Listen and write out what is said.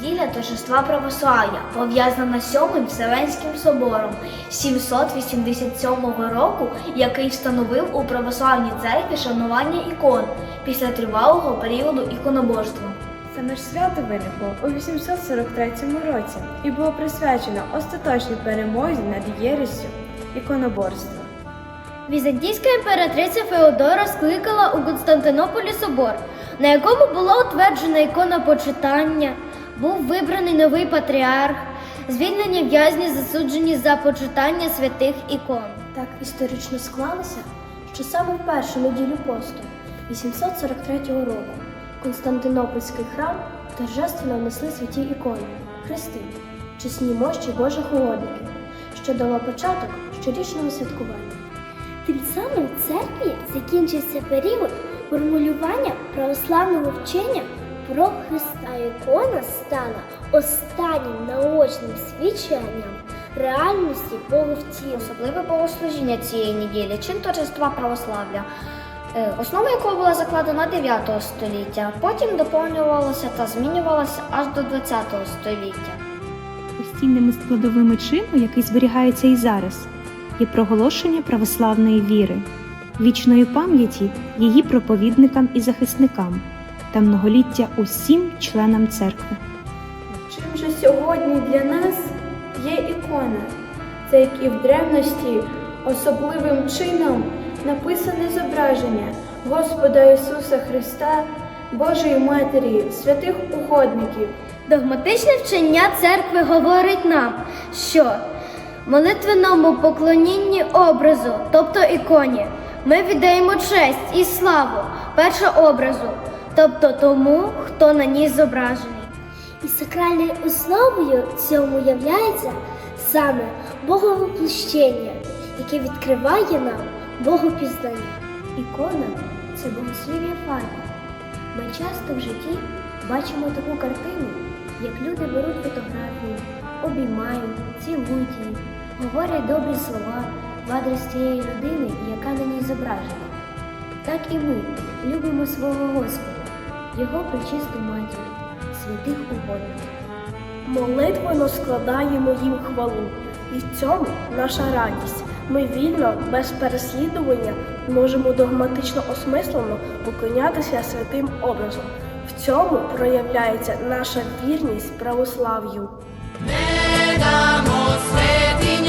Неділя торжества православ'я пов'язана з сьомим Вселенським собором 787 року, який встановив у православній церкві шанування ікон після тривалого періоду іконоборства. Саме ж свято виникло у 843 році і було присвячено остаточній перемозі над єресю іконоборства. Візантійська імператриця Феодора скликала у Константинополі собор, на якому було утверджено ікона почитання, був вибраний новий патріарх, звільнені в'язні засуджені за почитання святих ікон. Так історично склалося, що саме в першу неділю посту 843 року Константинопольський храм торжественно внесли святі ікони, хрести, чесні мощі Божих угодників, що дало початок щорічного святкування. Тим самим в церкві закінчився період формулювання православного вчення про Христа. Ікона стала останнім наочним свідченням реальності Боговтілу. Особливе богослужіння цієї неділі чин торжества православ'я, е, основа якого була закладена 9 століття, потім доповнювалося та змінювалося аж до 20 століття. Постійними складовими чину, який зберігається і зараз, є проголошення православної віри, вічної пам'яті її проповідникам і захисникам та многоліття усім членам церкви. Чим же сьогодні для нас є ікона? Це як і в древності особливим чином написане зображення Господа Ісуса Христа, Божої Матері, святих угодників. Догматичне вчення церкви говорить нам, що молитвеному поклонінні образу, тобто іконі, ми віддаємо честь і славу першообразу, тобто тому, хто на ній зображений. І сакральною основою цьому являється саме Боговоплощення, яке відкриває нам Богопізнання. Ікона це богослів'я фарби. Ми часто в житті бачимо таку картину, як люди беруть фотографію, обіймають, цілують її, говорять добрі слова в адрес тієї людини, яка на ній зображена. Так і ми любимо свого Господа, Його пречисту матір, святих угодників. Молитвено складаємо їм хвалу, і в цьому наша радість. Ми вільно, без переслідування, можемо догматично осмислено поклонятися святим образом. В цьому проявляється наша вірність православ'ю. Ne damo svetinje